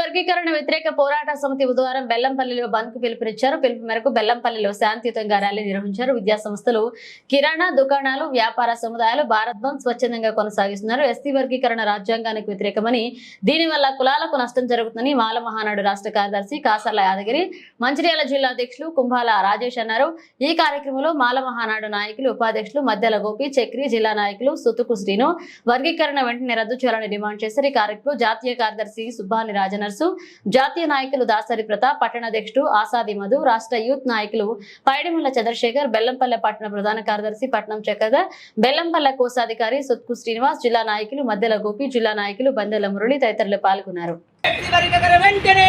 వర్గీకరణ వ్యతిరేక పోరాట సమితి బుధవారం బెల్లంపల్లిలో బంద్కు పిలుపునిచ్చారు. పిలుపు మేరకు బెల్లంపల్లిలో శాంతియుతంగా ర్యాలీ నిర్వహించారు. విద్యా సంస్థలు కిరాణా దుకాణాలు వ్యాపార సముదాయాలు భారత్ బంద్ స్వచ్ఛందంగా కొనసాగిస్తున్నారు. ఎస్సీ వర్గీకరణ రాజ్యాంగానికి వ్యతిరేకమని దీనివల్ల కులాలకు నష్టం జరుగుతుందని మాల మహానాడు రాష్ట్ర కార్యదర్శి కాసర్ల యాదగిరి మంచిర్యాల జిల్లా అధ్యక్షులు కుంభాల రాజేష్ అన్నారు. ఈ కార్యక్రమంలో మాల మహానాడు నాయకులు ఉపాధ్యక్షులు మధ్యల గోపి చక్రి జిల్లా నాయకులు సుతుకు శ్రీను. వర్గీకరణ వెంటనే రద్దు చేయాలని డిమాండ్ చేశారు. ఈ కార్యక్రమంలో జాతీయ కార్యదర్శి సుబ్బాని రాజనర్సు జాతీయ నాయకులు దాసరి ప్రతాప్ పట్టణాధ్యక్షుడు ఆసాది మధు రాష్ట్ర యూత్ నాయకులు పైడిముల్ల చంద్రశేఖర్ బెల్లంపల్లె పట్టణ ప్రధాన కార్యదర్శి పట్నం చక్రధర్ బెల్లంపల్లె కోశాధికారి సుత్కు శ్రీనివాస్ జిల్లా నాయకులు మద్దెల గోపి జిల్లా నాయకులు బందెల మురళి తదితరులు పాల్గొన్నారు. వెంటనే!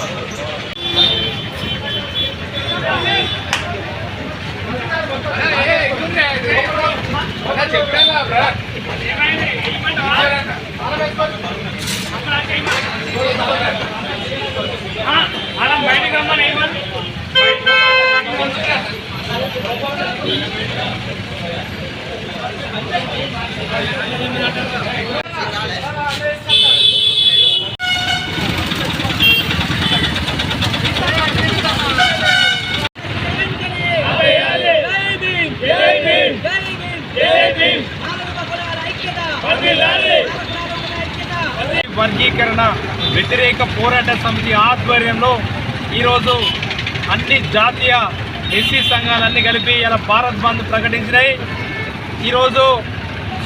వర్గీకరణ వ్యతిరేక పోరాట సమితి ఆధ్వర్యంలో ఈరోజు అన్ని జాతీయ ఎస్సీ సంఘాలన్నీ కలిపి ఇలా భారత్ బంద్ ప్రకటించినాయి. ఈరోజు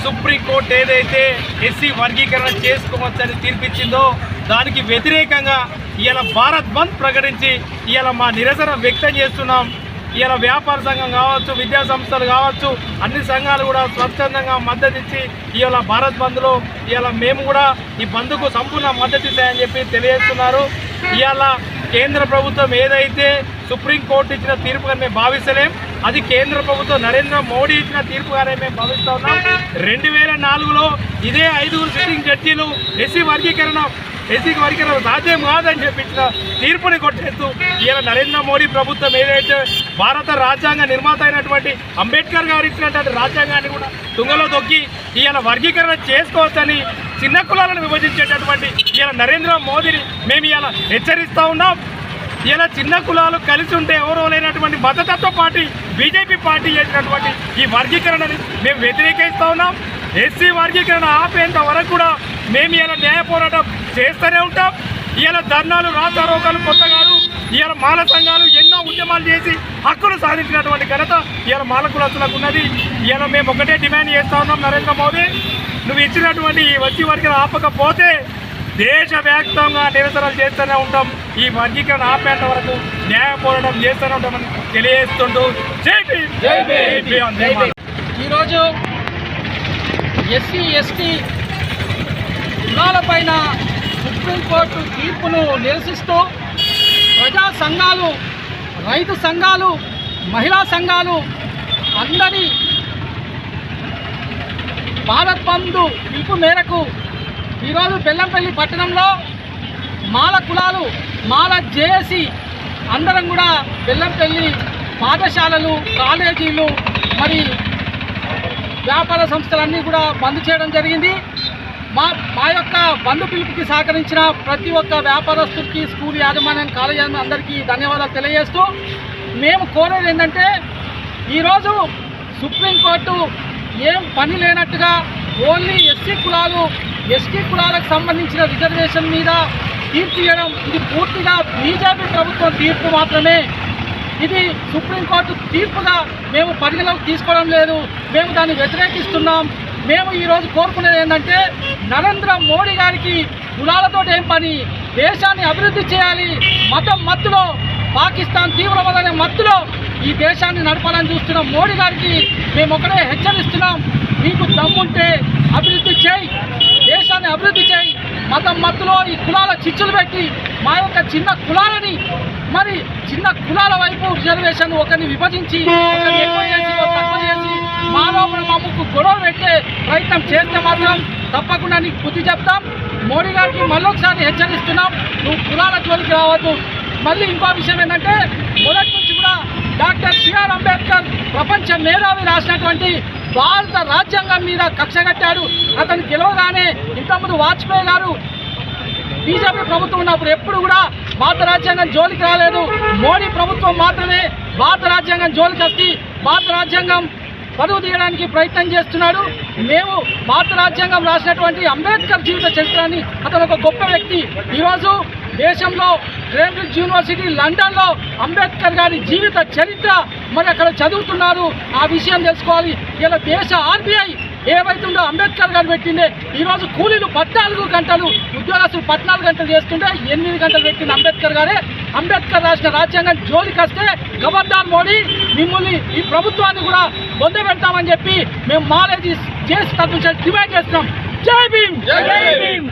సుప్రీంకోర్టు ఏదైతే ఎస్సీ వర్గీకరణ చేసుకోవచ్చని తీర్పిచ్చిందో దానికి వ్యతిరేకంగా ఇవాళ భారత్ బంద్ ప్రకటించి ఇవాళ మా నిరసన వ్యక్తం చేస్తున్నాం. ఇవాళ వ్యాపార సంఘం కావచ్చు విద్యా సంస్థలు కావచ్చు అన్ని సంఘాలు కూడా స్వచ్ఛందంగా మద్దతు ఇచ్చి ఇవాళ భారత్ బంద్లో ఇవాళ మేము కూడా ఈ బంద్కు సంపూర్ణ మద్దతు ఇస్తాయని చెప్పి తెలియజేస్తున్నారు. ఇవాళ కేంద్ర ప్రభుత్వం ఏదైతే సుప్రీంకోర్టు ఇచ్చిన తీర్పుగా మేము భావిస్తలేం. అది కేంద్ర ప్రభుత్వం నరేంద్ర మోడీ ఇచ్చిన తీర్పుగానే మేము భావిస్తా ఉన్నాం. రెండు వేల నాలుగులో ఇదే ఐదుగురు సిట్టింగ్ జడ్జీలు ఎస్సీ వర్గీకరణ ఎస్సీకి వర్గీకరణ సాధ్యం కాదని చెప్పించిన తీర్పుని కొట్టేస్తూ ఈయన నరేంద్ర మోడీ ప్రభుత్వం ఏదైతే భారత రాజ్యాంగ నిర్మాత అయినటువంటి అంబేద్కర్ గారు ఇచ్చినటువంటి రాజ్యాంగాన్ని కూడా తుంగలో దొక్కి ఈయన వర్గీకరణ చేసుకోవచ్చని చిన్న కులాలను విభజించేటటువంటి ఈయన నరేంద్ర మోదీని మేము ఇలా హెచ్చరిస్తూ ఉన్నాం. ఇలా చిన్న కులాలు కలిసి ఉంటే ఎవరో లేనటువంటి మద్దతత్వ పార్టీ బీజేపీ పార్టీ చేసినటువంటి ఈ వర్గీకరణని మేము వ్యతిరేకిస్తూ ఉన్నాం. ఎస్సీ వర్గీకరణ ఆపేంత వరకు కూడా మేము ఇలా న్యాయ పోరాటం చేస్తూనే ఉంటాం. ఇలా ధర్నాలు రాస్తారోకాలు కొత్త కాదు. ఇవాళ మాల సంఘాలు ఎన్నో ఉద్యమాలు చేసి హక్కులు సాధించినటువంటి ఘనత ఇవాళ మాల కులస్తులకు ఉన్నది. ఇవాళ మేము ఒకటే డిమాండ్ చేస్తా ఉన్నాం నరేంద్ర మోదీ. నువ్వు ఇచ్చినటువంటి ఈ వచ్చి వర్గీకరణ ఆపకపోతే దేశవ్యాప్తంగా నిరసనలు చేస్తూనే ఉంటాం. ఈ వర్గీకరణ ఆపేంత వరకు న్యాయ పోరాటం చేస్తూనే ఉంటామని తెలియజేస్తుంటూ ఈరోజు ఎస్సీ ఎస్టీ కులాలపైన సుప్రీంకోర్టు తీర్పును నిరసిస్తూ ప్రజా సంఘాలు రైతు సంఘాలు మహిళా సంఘాలు అందరి భారత్ బంధు పిలుపు మేరకు ఈరోజు బెల్లంపల్లి పట్టణంలో మాల కులాలు మాల జేఏసి అందరం కూడా బెల్లంపల్లి పాఠశాలలు కాలేజీలు మరి వ్యాపార సంస్థలన్నీ కూడా బంద్ చేయడం జరిగింది. మా మా యొక్క బంధు పిలుపుకి సహకరించిన ప్రతి ఒక్క వ్యాపారస్తుడికి స్కూల్ యాజమాన్యం కాలేజ్ అందరికీ ధన్యవాదాలు తెలియజేస్తూ మేము కోరేది ఏంటంటే ఈరోజు సుప్రీంకోర్టు ఏం పని లేనట్టుగా ఓన్లీ ఎస్సీ కులాలు ఎస్టీ కులాలకు సంబంధించిన రిజర్వేషన్ మీద తీర్పు ఇవ్వడం ఇది పూర్తిగా బీజేపీ ప్రభుత్వం తీర్పు మాత్రమే. ఇది సుప్రీంకోర్టు తీర్పుగా మేము పరిగణలోకి తీసుకోవడం లేదు. మేము దాన్ని వ్యతిరేకిస్తున్నాం. మేము ఈరోజు కోరుకునేది ఏంటంటే నరేంద్ర మోడీ గారికి కులాలతో ఏం పని దేశాన్ని అభివృద్ధి చేయాలి మతం మత్తులో పాకిస్తాన్ తీవ్రవాదనే మత్తులో ఈ దేశాన్ని నడపాలని చూస్తున్న మోడీ గారికి మేము ఒకటే హెచ్చరిస్తున్నాం. నీకు దమ్ముంటే అభివృద్ధి చేయి దేశాన్ని అభివృద్ధి చేయి. మతం మత్తులో ఈ కులాల చిచ్చులు పెట్టి మా యొక్క చిన్న కులాలని మరి చిన్న కులాల వైపు రిజర్వేషన్ ఒకరిని విభజించి ఒకరిని ఎక్కువ చేసి తక్కువ చేసి మా లోపల మమ్మకు గొడవ పెట్టే ప్రయత్నం చేస్తే మాత్రం తప్పకుండా నీకు బుద్ధి చెప్తాం. మోడీ గారికి మళ్ళొకసారి హెచ్చరిస్తున్నాం. నువ్వు కులాల జోలికి రావద్దు. మళ్ళీ ఇంకో విషయం ఏంటంటే మొదటి నుంచి కూడా డాక్టర్ బిఆర్ అంబేద్కర్ ప్రపంచ మేధావి రాసినటువంటి భారత రాజ్యాంగం మీద కక్ష కట్టాడు. అతను గెలవగానే ఇంతకుముందు వాజ్పేయి గారు బీజేపీ ప్రభుత్వం ఉన్నప్పుడు ఎప్పుడు కూడా భారత రాజ్యాంగం జోలికి రాలేదు. మోడీ ప్రభుత్వం మాత్రమే భారత రాజ్యాంగం జోలికి వస్తే భారత రాజ్యాంగం పరువు తీయడానికి ప్రయత్నం చేస్తున్నాడు. మేము భారత రాజ్యాంగం రాసినటువంటి అంబేద్కర్ జీవిత చరిత్రని అతను ఒక గొప్ప వ్యక్తి. ఈరోజు దేశంలో కేంబ్రిడ్జ్ యూనివర్సిటీ లండన్లో అంబేద్కర్ గారి జీవిత చరిత్ర మరి అక్కడ చదువుతున్నారు. ఆ విషయం తెలుసుకోవాలి. ఇలా దేశ ఆర్బీఐ ఏవైతుందో అంబేద్కర్ గారు పెట్టిందే ఈరోజు కూలీలు పద్నాలుగు గంటలు ఉద్యోగస్తులు పద్నాలుగు గంటలు చేస్తుంటే ఎనిమిది గంటలు పెట్టింది అంబేద్కర్ గారే. అంబేద్కర్ రాసిన రాజ్యాంగం జోలికి వస్తే గవర్నర్ మోడీ మిమ్మల్ని ఈ ప్రభుత్వాన్ని కూడా బొంద పెడతామని చెప్పి మేము మాలేజీ చేసి తగ్గించాలి డిమాండ్ చేస్తున్నాం. జై భీమ్! జై భీమ్!